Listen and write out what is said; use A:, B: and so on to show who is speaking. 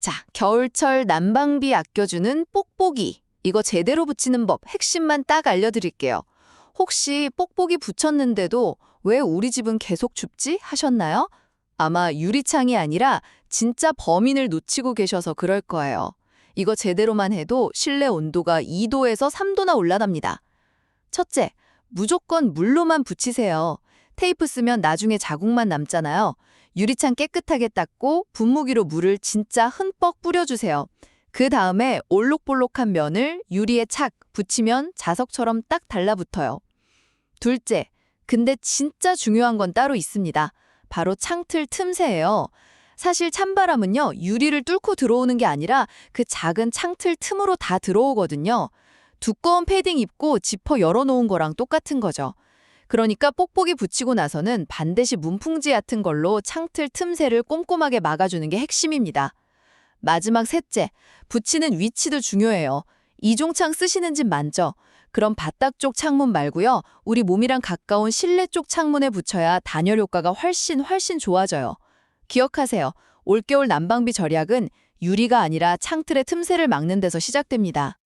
A: 자, 겨울철 난방비 아껴주는 뽁뽁이. 이거 제대로 붙이는 법 핵심만 딱 알려드릴게요. 혹시 뽁뽁이 붙였는데도 왜 우리 집은 계속 춥지? 하셨나요? 아마 유리창이 아니라 진짜 범인을 놓치고 계셔서 그럴 거예요. 이거 제대로만 해도 실내 온도가 2도에서 3도나 올라갑니다. 첫째, 무조건 물로만 붙이세요. 테이프 쓰면 나중에 자국만 남잖아요. 유리창 깨끗하게 닦고 분무기로 물을 진짜 흠뻑 뿌려주세요. 그 다음에 올록볼록한 면을 유리에 착 붙이면 자석처럼 딱 달라붙어요. 둘째, 근데 진짜 중요한 건 따로 있습니다. 바로 창틀 틈새예요. 사실 찬바람은요, 유리를 뚫고 들어오는 게 아니라 그 작은 창틀 틈으로 다 들어오거든요. 두꺼운 패딩 입고 지퍼 열어놓은 거랑 똑같은 거죠. 그러니까 뽁뽁이 붙이고 나서는 반드시 문풍지 같은 걸로 창틀 틈새를 꼼꼼하게 막아주는 게 핵심입니다. 마지막 셋째, 붙이는 위치도 중요해요. 이종창 쓰시는 집 많죠? 그럼 바닥 쪽 창문 말고요. 우리 몸이랑 가까운 실내 쪽 창문에 붙여야 단열 효과가 훨씬 훨씬 좋아져요. 기억하세요. 올겨울 난방비 절약은 유리가 아니라 창틀의 틈새를 막는 데서 시작됩니다.